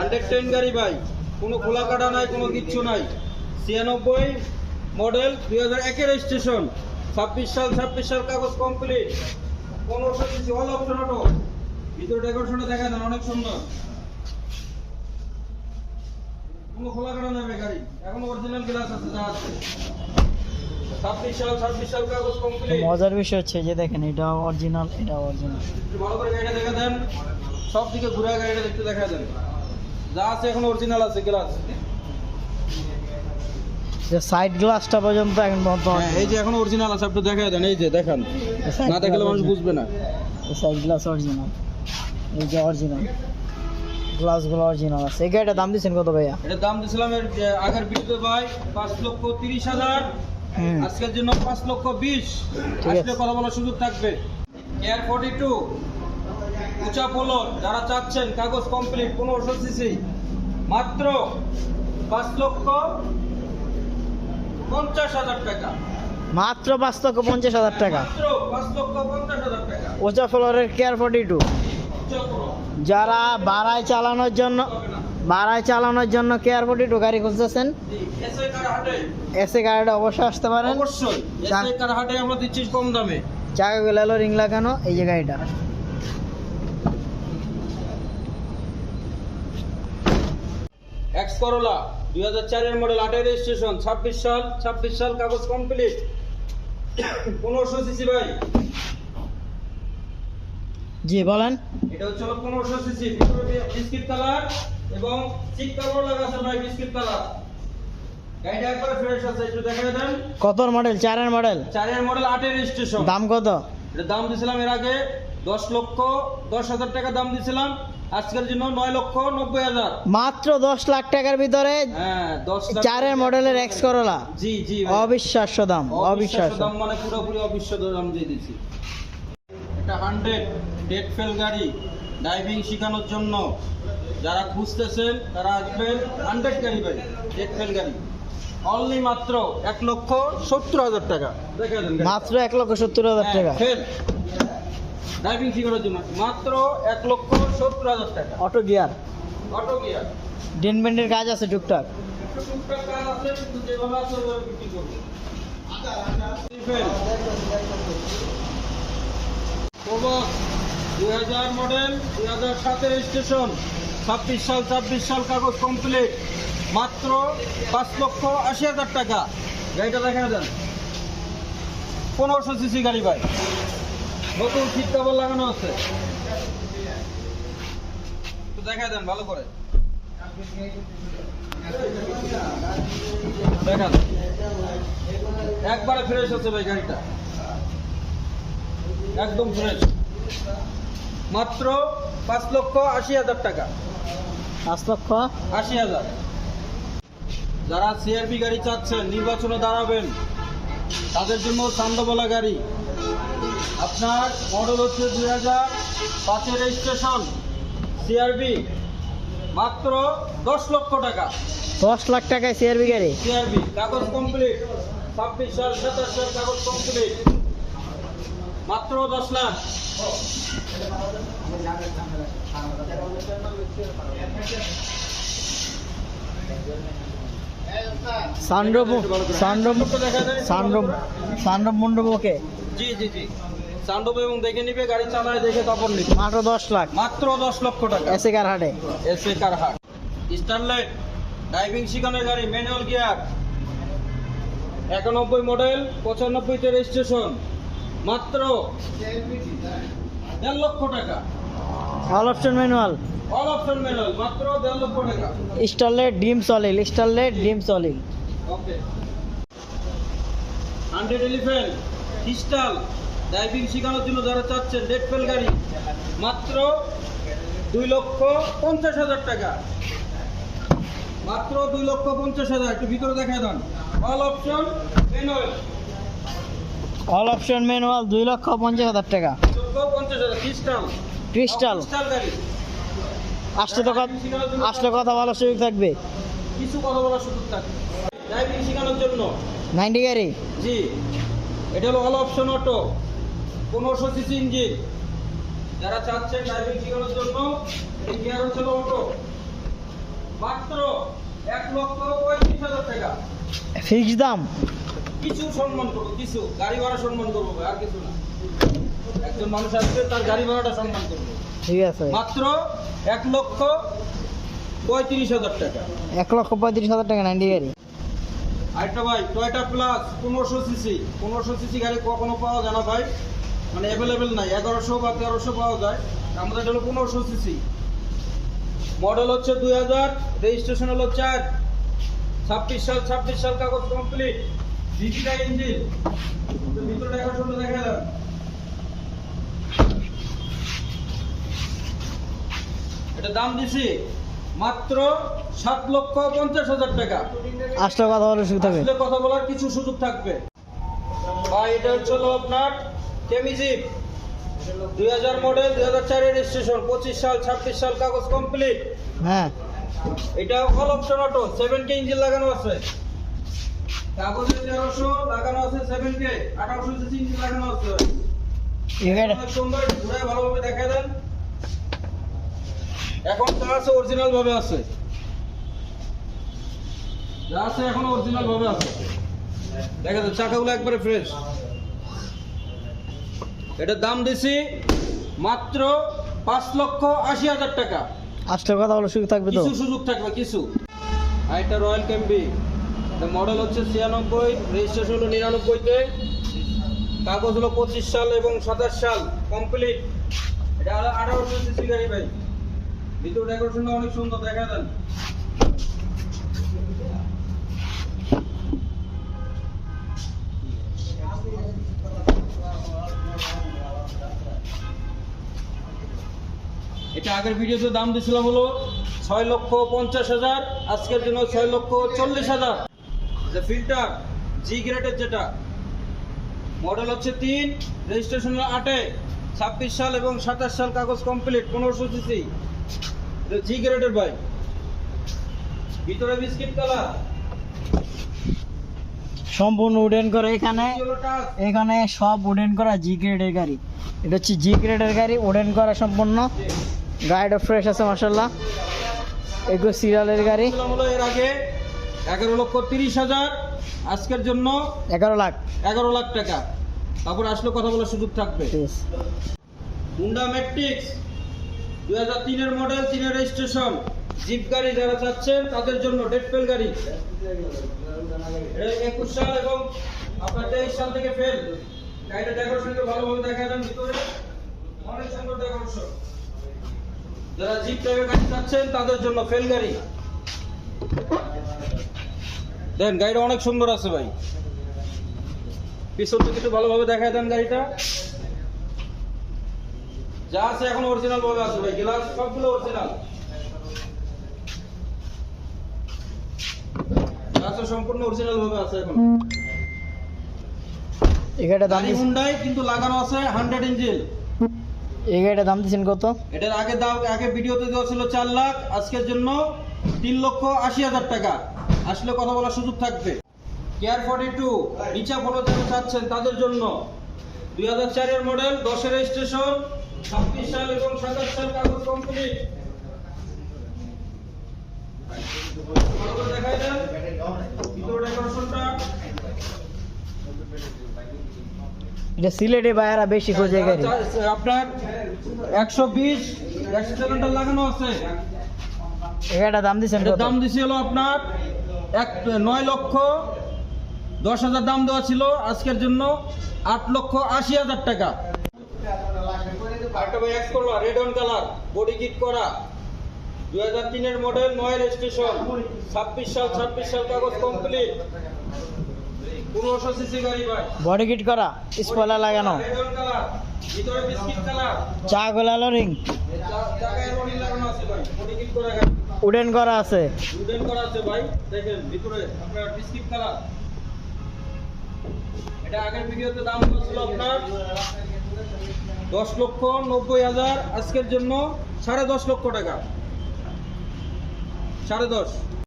Hundred ten গাড়ি ভাই। কোনো খোলা কাটা নাই কোনো কিচ্ছু নাই। ছিয়ানব্বই মডেল দুই হাজার একের স্টেশন ছাব্বিশ সাল ছাব্বিশ সাল কাগজ কমপ্লিট পনেরোশো সিসি অল অপশন অটো ভিতরে ডেকোরেশনে দেখা দেন অনেক সুন্দর। কোনো খোলা কাটা নেই গাড়ি। এখন অরিজিনাল গ্লাস আছে যা আছে। মজার বিষয় হচ্ছে যে দেখেন এটা অরিজিনাল এটা অরিজিনাল ভালো করে গাড়িটা দেখা দেন। সব দিকে ঘুরে গাড়িটা দেখতে দেখা দেন। যা আছে এখন অরিজিনাল আছে গ্লাস যে সাইড গ্লাসটা পর্যন্ত এখন বন্ধ হ্যাঁ এই যে এখন অরিজিনাল আছে একটু দেখা দেন এই যে দেখান। না দেখালে মানুষ বুঝবে না। সাইড গ্লাস অরিজিনাল এই যে অরিজিনাল গ্লাসগুলো অরিজিনাল আছে। এই গাড়িটার দাম দিচ্ছেন কত ভাইয়া? এটার দাম দিয়েছিলাম এর আগের ভিডিওতে ভাই পাঁচ লক্ষ তিরিশ হাজার। আজকের জন্য পাঁচ লক্ষ বিশ। আজকে কথা বলার সুযোগ থাকবে। এয়ার ফোর্টি টু উঁচা পোলো যারা চাচ্ছেন কাগজ কমপ্লিট পনেরোশো সিসি মাত্র পাঁচ লক্ষ পঞ্চাশ হাজার টাকা। মাত্র পাঁচ লক্ষ পঞ্চাশ হাজার টাকা। ওচা ফ্লোরের কেয়ার ফোর্টি টু যারা বাড়ায় চালানোর জন্য বাড়ায় চালানোর জন্য কেয়ার ফোর্টি টু গাড়ি খুঁজতেছেন এসে গাড়িটা অবশ্যই আসতে পারেন। অবশ্যই আমরা দিচ্ছি কম দামে। চাকাগুলো এলো রিং লাগানো এই যে গাড়িটা। এক্স করোলা দুই হাজার চারের মডেল আটের রেজিস্ট্রেশন ছাব্বিশ সাল ছাব্বিশ সাল কাগজ কমপ্লিট পনেরোশো সিসি ভাই। জি বলেন। এটা হচ্ছে হলো পনেরোশো সিসি বিস্কিট কালার এবং চিক কালার লাগা আছে ভাই বিস্কিট কালার গাড়িটা একবার ফ্রেশ আছে একটু দেখা দেন। কত মডেল চারের মডেল চারের মডেল আটের রেজিস্ট্রেশন দাম কত? এটা দাম দিয়েছিলাম এর আগে দশ লক্ষ দশ হাজার টাকা দাম দিয়েছিলাম আজকের জন্য নয় লক্ষ নব্বই হাজার। মাত্র দশ লাখ টাকার ভিতরে হ্যাঁ চারের মডেলের এক্স করলা জি জি অবিশ্বাস্য দাম অবিশ্বাস্য অবিশ্বাস্য। দাম মানে পুরোপুরি অবিশ্বাস্য দাম দিয়ে দিচ্ছি। এটা হান্ড্রেড ডেট ফেল গাড়ি ড্রাইভিং শেখানোর জন্য। যারা খুঁজতেছেন তারা আসবেন হান্ড্রেড গাড়ি ভাই ডেট ফেল গাড়ি। অনলি মাত্র এক লক্ষ সত্তর হাজার টাকা। মাত্র এক লক্ষ সত্তর হাজার হ্যাঁ, টাকা। ফেল ড্রাইভিং শেখানোর জন্য মাত্র এক লক্ষ সত্তর হাজার টাকা। অটো গিয়ার অটো গিয়ার ডেনমেন্টের কাজ আছে টুকটাক? টুকটাক কাজ আছে কিন্তু যেভাবে আছে ওইভাবে বিক্রি করব। ফেল প্রবক দুই হাজার মডেল দুই হাজার সাতের স্টেশন ছাব্বিশ সাল ছাব্বিশ সাল কাগজ কমপ্লিট মাত্র পাঁচ লক্ষ আশি হাজার টাকা। গাড়িটা দেখা দেন পনেরোশো সিসি গাড়ি ভাই। নতুন সিট লাগানো আছে। দেখা দেন ভালো করে। দেখান। একবারে ফ্রেশ আছে ভাই গাড়িটা। একদম ফ্রেশ মাত্র পাঁচ লক্ষ আশি হাজার টাকা। পাঁচ লক্ষ? আশি হাজার। যারা সিআরপি গাড়ি চাচ্ছেন নির্বাচনে দাঁড়াবেন। তাদের জন্য চান্দবলা গাড়ি। আপনার মডেল হচ্ছে দুই হাজার পাঁচের রেজিস্ট্রেশন সিআরবি মাত্র দশ লক্ষ টাকা। দশ লাখ টাকায় সিআরবি গাড়ি? সিআরবি কাগজ কমপ্লিট ছাব্বিশ সাল সাতাশ সাল কাগজ কমপ্লিট মাত্র দশ লাখ। দেখা যায়। সানরূপ সানরূপ মণ্ডপ ওকে জি জি জি। চান্ডব এবং দেখে নিবে গাড়ি চালায় দেখে তারপর নিবে। মাত্র দশ লাখ। মাত্র দশ লক্ষ টাকা। এসে কার হাটে এসে কার হাট স্টারলাইট ড্রাইভিং শেখানোর গাড়ি ম্যানুয়াল গিয়ার। একানব্বই মডেল পঁচানব্বইতে রেজিস্ট্রেশন। মাত্র দেড় লক্ষ টাকা। All option manual all option manual মাত্র দেড় লক্ষ টাকা। স্টারলেট ডিম সলিল স্টারলেট ডিম সলিল okay hundred elephant crystal driving শেখানোর জন্য যারা চাচ্ছেন ডেট ফেল গাড়ি মাত্র দুই লক্ষ পঞ্চাশ হাজার টাকা। মাত্র দুই লক্ষ পঞ্চাশ হাজার। একটু ভিতরে দেখায় দেন। All option manual all option manual দুই লক্ষ পঞ্চাশ হাজার টাকা। ক্রিস্টাল আসলে তো কথা আসলে কথা বলার সুযোগ থাকবে। কিছু কথা বলার সুযোগ থাকে ড্রাইভিং শেখানোর জন্য। নাইনটি গাড়ি? জি। এটা হলো অল অপশন অটো পনেরোশো সিসি ইঞ্জিন যারা চাচ্ছেন ড্রাইভিং শেখানোর জন্য এই গিয়ার হচ্ছে অটো মাত্র এক লক্ষ পঁয়ত্রিশ হাজার টাকা। ফিক্স দাম? কিছু সম্মান করব কিছু। গাড়ি ভাড়া সম্মান করব আর কিছু না। একজন মানুষ আসবে তার গাড়ি ভাড়াটা সম্মান করব। ঠিক আছে। মাত্র এক লক্ষ পঁয়ত্রিশ হাজার টাকা। এক লক্ষ পঁয়ত্রিশ হাজার টাকা নাইনটি গাড়ি। আরেকটা ভাই টয়টা প্লাস পনেরোশো সিসি পনেরোশো সিসি গাড়ি কখনো পাওয়া যায় না ভাই। মানে অ্যাভেলেবেল নাই, এগারোশো বা তেরোশো পাওয়া যায়। আমাদের হলো পনেরোশো সিসি মডেল হচ্ছে দুই হাজার রেজিস্ট্রেশন হলো চার। ছাব্বিশ সাল ছাব্বিশ সাল কাগজ কমপ্লিট ডিজিটাল ইঞ্জিন ভিতরে দেখা শুনে দেখা যান এটা দাম দিছি। মাত্র সাত লক্ষ পঞ্চাশ হাজার টাকা। আসলে কথা বলে সুখ থাকবে। আসলে কথা বলার কিছু সুযোগ থাকবে। ভাই এটা হচ্ছে আপনার কেমিজিপ। দুই হাজার মডেল দুই হাজার চারের রেজিস্ট্রেশন পঁচিশ সাল ছাব্বিশ সাল কাগজ কমপ্লিট হ্যাঁ। এটা all option auto seven K engine লাগানো আছে। কাগজে তেরোশো লাগানো আছে সেভেন কে আঠারোশো ইঞ্জিন লাগানো আছে। সুন্দর ঘুরে ভালোভাবে দেখা দেন। এখন যা আছে অরিজিনাল ভাবে আছে। যা আছে এখন অরিজিনাল ভাবে আছে। দেখা যাচ্ছে চাকাগুলো একবারে ফ্রেশ এটার দাম দিছি মাত্র পাঁচ লক্ষ আশি হাজার টাকা। আসলে কথা বলে সুখ থাকবে তো? কিছু সুযোগ থাকবে কিছু। আর এটা রয়্যাল ক্যাম্পি মডেল হচ্ছে ছিয়ানব্বই রেজিস্ট্রেশন হলো নিরানব্বইতে। কাগজ হলো পঁচিশ সাল এবং সাতাশ সাল কমপ্লিট এটা হলো আঠারোশো সিসি গাড়ি ভাই। ভিতর ডেকোরেশনটা অনেক সুন্দর, দেখা দেন এটা আগের ভিডিওতে দাম দিয়েছিলাম হলো ছয় লক্ষ পঞ্চাশ হাজার, আজকের জন্য ছয় লক্ষ চল্লিশ হাজার। যে ফিল্টার জি গ্রেডের যেটা, মডেল হচ্ছে তিন, রেজিস্ট্রেশন আটে, ছাব্বিশ সাল এবং সাতাশ সাল কাগজ কমপ্লিট পনেরোশো সিসি। জি গ্রেডের বাইক ভিতরে বিস্কিট কালার। সম্পূর্ণ উডেন করে এখানে। এখানে সব উডেন করা জি গ্রেডের গাড়ি। এটা হচ্ছে জি গ্রেডের গাড়ি উডেন করা সম্পূর্ণ। গাড়িটা ফ্রেশ আছে মার্শাল্লাহ এগুলো সিরিয়ালের গাড়ি। এর আগে এগারো লক্ষ তিরিশ হাজার। আজকের জন্য এগারো লাখ। এগারো লাখ টাকা। তারপর আসলে কথা বলার সুযোগ থাকবে। হুন্ডা ম্যাট্রিক্স দুই হাজার তিনের মডেল তিনের রেজিস্ট্রেশন জিপ গাড়ি যারা চাচ্ছেন, তাদের জন্য ডেট ফেল গাড়ি। একুশ সাল এবং আপনার তেইশ সাল থেকে ফেল গাড়িটা ডেকোরেশনকে ভালোভাবে দেখা যান ভিতরে। অনেক সুন্দর ডেকোরেশন যারা জিপ টাইপের গাড়ি চাচ্ছেন, তাদের জন্য ফেল গাড়ি। দেন, গাড়িটা অনেক সুন্দর আছে ভাই। পিছন থেকে একটু ভালোভাবে দেখায় দেন গাড়িটা। যা আছে এখন অরিজিনাল ভাবে আছে ভাই গ্লাস সবগুলো অরিজিনাল আছে সম্পূর্ণ অরিজিনাল ভাবে আছে এখন। এই গাড়িটার দাম গাড়ি হুন্ডাই কিন্তু লাগানো আছে হান্ড্রেড ইঞ্জিন এই গাড়িটার দাম কত? এটার আগে দাম আগে ভিডিওতে দেওয়া ছিল চার লাখ আজকের জন্য তিন লক্ষ আশি হাজার টাকা। আসলে কথা বলার সুযোগ থাকবে। কেয়ার ফর্টি টু নিচা ফটো যারা চাচ্ছেন তাদের জন্য। দুই হাজার চারের মডেল দশের রেজিস্ট্রেশন ছাব্বিশ সাল এবং সাতাশ সাল কাগজ কমপ্লিট দেখাই দেন ডেকোরেশনটা এটা সিলেটে বেশি খোঁজে গাড়ি। আপনার একশো বিশ অ্যাক্সিডেন্টাল লাগানো আছে? গাড়িটার দাম কত? দাম দিছি হলো আপনার এক নয় লক্ষ দশ হাজার দাম দেওয়া ছিল আজকের জন্য আট লক্ষ আশি হাজার টাকা। আরেকটা ভাই X Corolla red on colour body kit করা। দুই হাজার তিনের মডেল নয় রেজিস্ট্রেশন ছাব্বিশ সাল ছাব্বিশ সাল কাগজ কমপ্লিট পনেরোশো সিসি গাড়ি ভাই। বডি কিট করা স্পয়লার লাগানো। রেড অন কালার ভিতরে বিস্কিট কালার চা গোলালো রিং জায়গায় রনি লাগানো আছে ভাই বডি কিট করা গাড়ি। উডেন করা আছে। উডেন করা আছে ভাই দেখেন ভিতরে আপনার বিস্কিট কালার এটা আগের ভিডিওতে দাম ছিল আপনার দশ লক্ষ নব্বই হাজার আজকের জন্য সাড়ে দশ লক্ষ টাকা। সাড়ে দশ।